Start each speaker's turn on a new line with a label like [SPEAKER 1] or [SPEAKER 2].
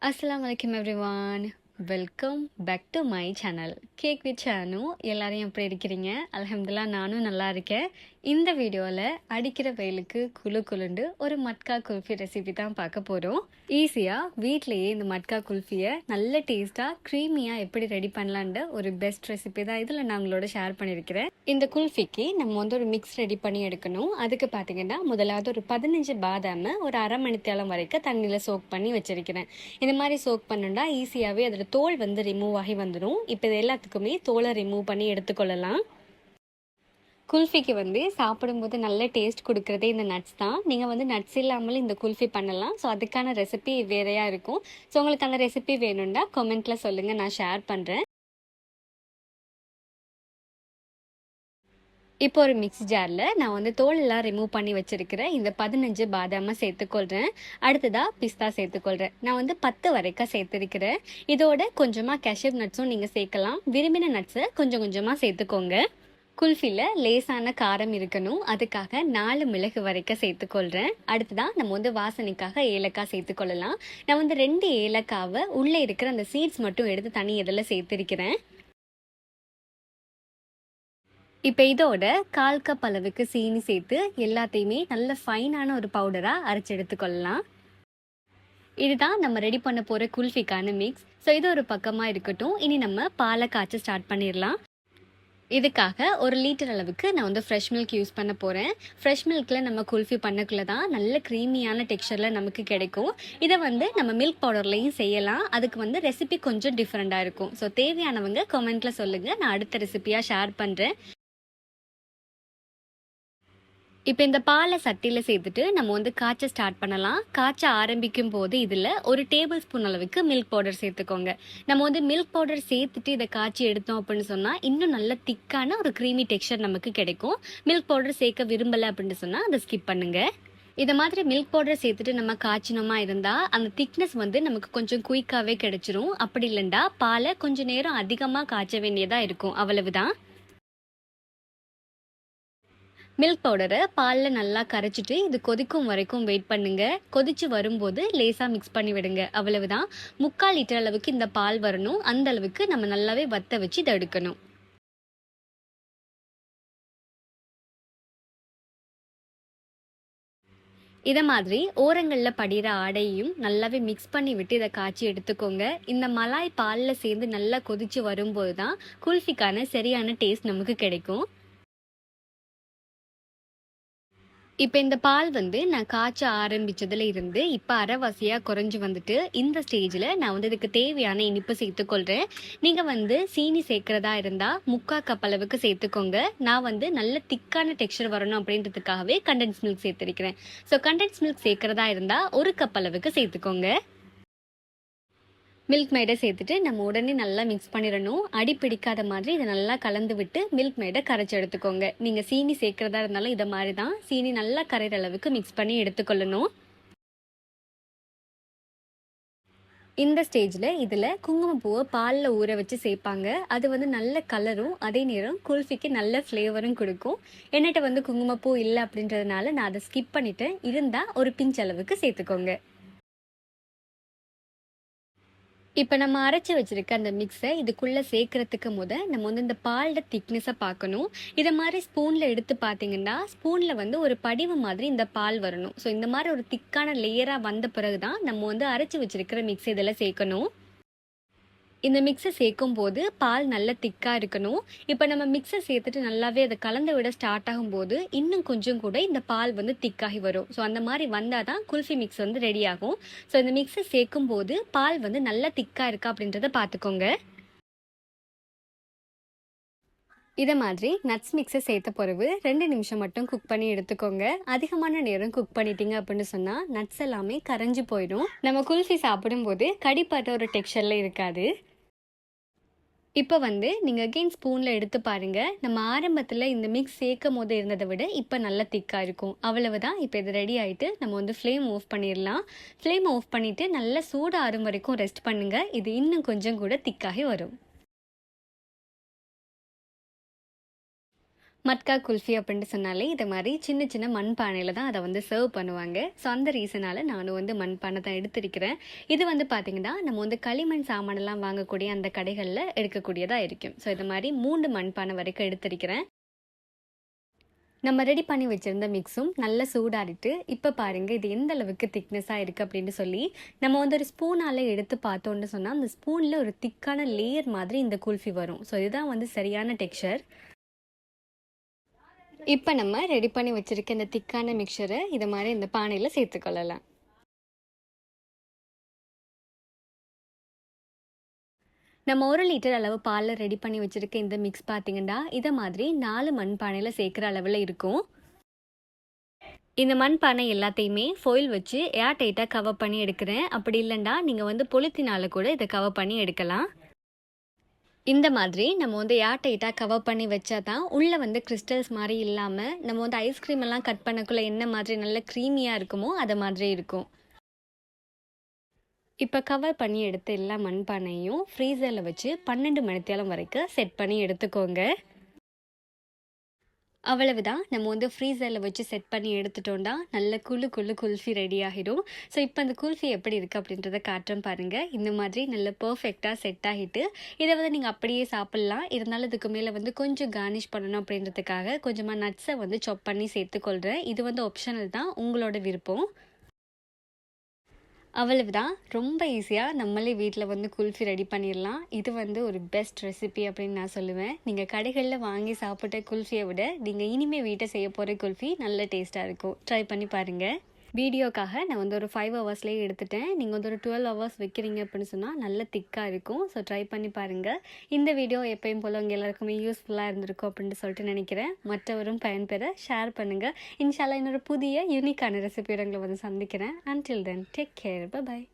[SPEAKER 1] Assalamualaikum everyone. Welcome back to my channel cake with Sanu எல்லாரையும் எப்படி இருக்கிறீங்க? அலமதுல்லா நானும் நல்லா இருக்கேன். இந்த வீடியோவில் அடிக்கிற வெயிலுக்கு குளு குளுண்டு ஒரு மட்கா குல்ஃபி ரெசிபி தான் பார்க்க போகிறோம் ஈஸியாக வீட்லேயே இந்த மட்கா குல்ஃபியை நல்ல டேஸ்ட்டாக க்ரீமியாக எப்படி ரெடி பண்ணலான்ற ஒரு பெஸ்ட் ரெசிபி தான் இதில் நான் உங்களோட ஷேர் பண்ணியிருக்கிறேன். இந்த குல்ஃபிக்கு நம்ம வந்து ஒரு மிக்ஸ் ரெடி பண்ணி எடுக்கணும். அதுக்கு பார்த்தீங்கன்னா முதலாவது ஒரு பதினஞ்சு பாதாமை ஒரு அரை மணித்தேலம் வரைக்கும் தண்ணியில் சோக் பண்ணி வச்சிருக்கிறேன். இந்த மாதிரி சோக் பண்ணுண்டா ஈஸியாகவே அதில் தோல் வந்து ரிமூவ் ஆகி வந்துடும் இப்போ இது எல்லாத்துக்குமே தோலை ரிமூவ் பண்ணி எடுத்துக்கொள்ளலாம். குல்ஃபிக்கு வந்து சாப்பிடும்போது நல்ல டேஸ்ட் கொடுக்குறதே இந்த நட்ஸ் தான். நீங்கள் வந்து நட்ஸ் இல்லாமல் இந்த குல்ஃபி பண்ணலாம். ஸோ அதுக்கான ரெசிபி வேறையாக இருக்கும். ஸோ உங்களுக்கு அந்த ரெசிபி வேணும்னா கமெண்ட்டில் சொல்லுங்கள் நான் ஷேர் பண்ணுறேன் இப்போ ஒரு மிக்ஸ் ஜாரில் நான் வந்து தோலெல்லாம் ரிமூவ் பண்ணி வச்சுருக்கிறேன். இந்த பதினஞ்சு பாதாமை சேர்த்துக்கொள்கிறேன் அடுத்ததாக பிஸ்தா சேர்த்துக்கொள்கிறேன் நான் வந்து பத்து வரைக்கும் சேர்த்துருக்கிறேன். இதோட கொஞ்சமாக கேஷ்யூ நட்ஸும் நீங்கள் சேர்க்கலாம். விரும்பின நட்ஸை கொஞ்சம் கொஞ்சமாக சேர்த்துக்கோங்க. குல்ஃபியில் லேசான காரம் இருக்கணும். அதுக்காக நாலு மிளகு வரைக்கும் சேர்த்துக்கொள்கிறேன் அடுத்ததான் நம்ம வந்து வாசனைக்காக ஏலக்காய் சேர்த்துக்கொள்ளலாம். நான் வந்து ரெண்டு ஏலக்காவை உள்ளே இருக்கிற அந்த சீட்ஸ் மட்டும் எடுத்து தனி இதில் சேர்த்துருக்கிறேன். இப்போ இதோட கால் கப் அளவுக்கு சீனி சேர்த்து எல்லாத்தையுமே நல்ல ஃபைனான ஒரு பவுடராக அரைச்சி எடுத்துக்கொள்ளலாம். இதுதான் நம்ம ரெடி பண்ண போகிற குல்ஃபிக்கான மிக்ஸ் ஸோ இது ஒரு பக்கமாக இருக்கட்டும். இனி நம்ம பாலை காய்ச்ச ஸ்டார்ட் பண்ணிடலாம். இதுக்காக ஒரு லிட்டர் அளவுக்கு நான் வந்து ஃப்ரெஷ் மில்க் யூஸ் பண்ண போகிறேன் ஃப்ரெஷ் மில்கில் நம்ம குல்ஃபி பண்ணக்குள்ள தான் நல்ல க்ரீமியான டெக்ஸ்சரில் நமக்கு கிடைக்கும். இதை வந்து நம்ம மில்க் பவுடர்லையும் செய்யலாம். அதுக்கு வந்து ரெசிபி கொஞ்சம் டிஃப்ரெண்ட்டாக இருக்கும். ஸோ தேவையானவங்க கமெண்ட்டில் சொல்லுங்கள் நான் அடுத்த ரெசிபியாக ஷேர் பண்ணுறேன் இப்போ இந்த பாலை சட்டியில் சேர்த்துட்டு நம்ம வந்து காய்ச்ச ஸ்டார்ட் பண்ணலாம். காய்ச்ச ஆரம்பிக்கும் போது இதில் ஒரு டேபிள் ஸ்பூன் அளவுக்கு மில்க் பவுடர் சேர்த்துக்கோங்க. நம்ம வந்து மில்க் பவுடர் சேர்த்துட்டு இதை காய்ச்சி எடுத்தோம் அப்படின்னு சொன்னால் இன்னும் நல்ல திக்கான ஒரு க்ரீமி டெக்ஸ்சர் நமக்கு கிடைக்கும். மில்க் பவுடர் சேர்க்க விரும்பலை அப்படின்னு சொன்னால் அதை ஸ்கிப் பண்ணுங்கள் இதை மாதிரி மில்க் பவுடர் சேர்த்துட்டு நம்ம காய்ச்சினோமா இருந்தால் அந்த திக்னஸ் வந்து நமக்கு கொஞ்சம் குயிக்காகவே கிடைச்சிரும். அப்படி இல்லைண்டா பாலை கொஞ்சம் நேரம் அதிகமாக காய்ச்ச வேண்டியதாக இருக்கும். அவ்வளவுதான். மில்க் பவுடரை பாலில் நல்லா கரைச்சிட்டு இது கொதிக்கும் வரைக்கும் வெயிட் பண்ணுங்க. கொதிச்சு வரும்போது லேசாக மிக்ஸ் பண்ணி விடுங்க. அவ்வளவுதான். முக்கால் லிட்டர் அளவுக்கு இந்த பால் வரணும். அந்த அளவுக்கு நம்ம நல்லாவே வத்த வச்சு இதை எடுக்கணும். இதை மாதிரி ஓரங்களில் படிகிற ஆடையும் நல்லாவே மிக்ஸ் பண்ணி விட்டு இதை காய்ச்சி எடுத்துக்கோங்க. இந்த மலாய் பாலில் சேர்ந்து நல்லா கொதிச்சு வரும்போது தான் குல்ஃபிக்கான சரியான டேஸ்ட் நமக்கு கிடைக்கும். இப்போ இந்த பால் வந்து நான் காய்ச்ச ஆரம்பிச்சதுல இருந்து இப்போ அரைவாசியாக குறைஞ்சி வந்துட்டு இந்த ஸ்டேஜில் நான் வந்து இதுக்கு தேவையான இனிப்பு சேர்த்துக்கொள்கிறேன் நீங்கள் வந்து சீனி சேர்க்குறதா இருந்தால் முக்கா கப் அளவுக்கு சேர்த்துக்கோங்க. நான் வந்து நல்ல திக்கான டெக்ஸ்சர் வரணும் அப்படின்றதுக்காகவே கண்டென்ஸ் மில்க் சேர்த்துருக்கிறேன். ஸோ கண்டென்ஸ் மில்க் சேர்க்குறதா இருந்தால் ஒரு கப் அளவுக்கு சேர்த்துக்கோங்க. மில்க் மேடை சேர்த்துட்டு நம்ம உடனே நல்லா மிக்ஸ் பண்ணிடணும். அடி பிடிக்காத மாதிரி இதை நல்லா கலந்து விட்டு மில்க் மேடை கரைச்சி எடுத்துக்கோங்க. நீங்கள் சீனி சேர்க்குறதா இருந்தாலும் இதை மாதிரி தான். சீனி நல்லா கரைகிற அளவுக்கு மிக்ஸ் பண்ணி எடுத்துக்கொள்ளணும். இந்த ஸ்டேஜில் இதில் குங்குமப்பூவை பாலில் ஊற வச்சு சேர்ப்பாங்க. அது வந்து நல்ல கலரும் அதே நேரம் குல்ஃபிக்கு நல்ல ஃப்ளேவரும் கொடுக்கும். என்னட்ட வந்து குங்குமப்பூ இல்லை அப்படின்றதுனால நான் அதை ஸ்கிப் பண்ணிவிட்டு இருந்தால் ஒரு பிஞ்ச் அளவுக்கு சேர்த்துக்கோங்க. இப்போ நம்ம அரைச்சி வச்சிருக்க அந்த மிக்ஸை இதுக்குள்ளே சேர்க்கறதுக்கு முத நம்ம வந்து இந்த பாலோட திக்னஸை பார்க்கணும். இதை மாதிரி ஸ்பூனில் எடுத்து பார்த்தீங்கன்னா ஸ்பூனில் வந்து ஒரு படிவு மாதிரி இந்த பால் வரணும். ஸோ இந்த மாதிரி ஒரு திக்கான லேயராக வந்த பிறகு தான் நம்ம வந்து அரைச்சி வச்சிருக்கிற மிக்ஸ் இதில் சேர்க்கணும். இந்த மிக்ஸை சேர்க்கும் போது பால் நல்ல திக்காக இருக்கணும். இப்போ நம்ம மிக்ஸை சேர்த்துட்டு நல்லாவே அதை கலந்து விட ஸ்டார்ட் ஆகும்போது இன்னும் கொஞ்சம் கூட இந்த பால் வந்து திக்காகி வரும். ஸோ அந்த மாதிரி வந்தால் தான் குல்ஃபி மிக்ஸ் வந்து ரெடி ஆகும். ஸோ இந்த மிக்ஸை சேர்க்கும் போது பால் வந்து நல்லா திக்காக இருக்கா அப்படின்றத பார்த்துக்கோங்க. இதை மாதிரி நட்ஸ் மிக்ஸை சேர்த்த பிறகு ரெண்டு நிமிஷம் மட்டும் குக் பண்ணி எடுத்துக்கோங்க. அதிகமான நேரம் குக் பண்ணிட்டீங்க அப்படின்னு சொன்னால் நட்ஸ் எல்லாமே கரைஞ்சி போயிடும். நம்ம குல்ஃபி சாப்பிடும்போது கடிப்பட்ட ஒரு டெக்ஸ்சரில் இருக்காது. இப்போ வந்து நீங்கள் அகெயின் ஸ்பூனில் எடுத்து பாருங்கள் நம்ம ஆரம்பத்தில் இந்த மிக்ஸ் சேர்க்கும் போது இருந்ததை விட இப்போ நல்லா திக்காக இருக்கும். அவ்வளவு தான் இப்போ இது ரெடி ஆகிட்டு நம்ம வந்து ஃப்ளேம் ஆஃப் பண்ணிடலாம். ஃப்ளேம் ஆஃப் பண்ணிவிட்டு நல்லா சூடாக ஆறும் வரைக்கும் ரெஸ்ட் பண்ணுங்கள் இது இன்னும் கொஞ்சம் கூட திக்காகி வரும். மட்கா குல்ஃபி அப்படின்ட்டு சொன்னாலே இது மாதிரி சின்ன சின்ன மண்பானையில் தான் அதை வந்து சர்வ் பண்ணுவாங்க. ஸோ அந்த ரீசனால் நானும் வந்து மண்பானை தான் எடுத்திருக்கிறேன். இது வந்து பார்த்திங்கன்னா நம்ம வந்து களிமண் சாமானெல்லாம் வாங்கக்கூடிய அந்த கடைகளில் எடுக்கக்கூடியதாக இருக்கும். ஸோ இது மாதிரி மூன்று மண்பானை வரைக்கும் எடுத்திருக்கிறேன். நம்ம ரெடி பண்ணி வச்சுருந்த மிக்ஸும் நல்லா சூடாடிட்டு இப்போ பாருங்கள் இது எந்த அளவுக்கு திக்னஸாக இருக்குது அப்படின்னு சொல்லி நம்ம வந்து ஒரு ஸ்பூனால் எடுத்து பார்த்தோன்னு சொன்னால் அந்த ஸ்பூனில் ஒரு திக்கான லேயர் மாதிரி இந்த குல்ஃபி வரும். ஸோ இதுதான் வந்து சரியான டெக்ஸ்சர் இப்போ நம்ம ரெடி பண்ணி வச்சுருக்க இந்த திக்கான மிக்சரை இதை மாதிரி இந்த பானையில் சேர்த்துக்கொள்ளலாம் நம்ம ஒரு லிட்டர் அளவு பாலில் ரெடி பண்ணி வச்சுருக்க இந்த மிக்ஸ் பார்த்தீங்கன்னா இதை மாதிரி நாலு மண் பானையில் சேர்க்குற அளவில் இருக்கும். இந்த மண் பானை எல்லாத்தையுமே ஃபோயில் வச்சு ஏர் டைட்டாக கவர் பண்ணி எடுக்கிறேன். அப்படி இல்லைன்னா நீங்கள் வந்து பொலித்தினால் கூட இதை கவர் பண்ணி எடுக்கலாம். இந்த மாதிரி நம்ம வந்து ஏர் டைட்டாக கவர் பண்ணி வச்சா தான் உள்ளே வந்து கிறிஸ்டல்ஸ் மாதிரி இல்லாமல் நம்ம வந்து ஐஸ்கிரீம் எல்லாம் கட் பண்ணக்குள்ளே என்ன மாதிரி நல்ல க்ரீமியாக இருக்குமோ அதை மாதிரி இருக்கும். இப்போ கவர் பண்ணி எடுத்த எல்லா மண்பானையும் ஃப்ரீசரில் வச்சு பன்னெண்டு மணித்தேலம் வரைக்கும் செட் பண்ணி எடுத்துக்கோங்க. அவ்வளவுதான். நம்ம வந்து ஃப்ரீசரில் வச்சு செட் பண்ணி எடுத்துட்டோம்னா நல்ல குழு குழு குல்ஃபி ரெடி ஆகிடும். ஸோ இப்போ அந்த குல்ஃபி எப்படி இருக்குது அப்படின்றத காட்டுறோம் பாருங்கள் இந்த மாதிரி நல்ல பர்ஃபெக்டாக செட் ஆகிட்டு இதை வந்து நீங்கள் அப்படியே சாப்பிட்லாம். இருந்தாலும் இதுக்கு மேலே வந்து கொஞ்சம் கார்னிஷ் பண்ணணும் அப்படின்றதுக்காக கொஞ்சமாக நட்ஸை வந்து சாப் பண்ணி சேர்த்துக்கொள்கிறேன் இது வந்து ஆப்ஷனல் தான். உங்களோட விருப்பம். அவ்வளவுதான். ரொம்ப ஈஸியாக நம்மளே வீட்டில் வந்து குல்ஃபி ரெடி பண்ணிடலாம். இது வந்து ஒரு பெஸ்ட் ரெசிபி அப்படின்னு நான் சொல்லுவேன். நீங்கள் கடைகளில் வாங்கி சாப்பிட்ட குல்ஃபியை விட நீங்கள் இனிமேல் வீட்டை செய்ய போகிற குல்ஃபி நல்ல டேஸ்ட்டாக இருக்கும். ட்ரை பண்ணி பாருங்கள் வீடியோக்காக நான் வந்து ஒரு ஃபைவ் ஹவர்ஸ்லேயே எடுத்துட்டேன். நீங்கள் வந்து ஒரு டுவெல் ஹவர்ஸ் வைக்கிறீங்க அப்படின்னு சொன்னால் நல்ல திக்காக இருக்கும். ஸோ ட்ரை பண்ணி பாருங்கள் இந்த வீடியோ எப்பயும் போல் உங்கள் எல்லாருக்குமே யூஸ்ஃபுல்லாக இருந்திருக்கும் அப்படின்ட்டு சொல்லிட்டு நினைக்கிறேன். மற்றவரும் பயன்பெற ஷேர் பண்ணுங்கள் இன்ஷால்லா இன்னொரு புதிய யூனிக்கான ரெசிபியோட உங்களை வந்து சந்திக்கிறேன். Until then take care bye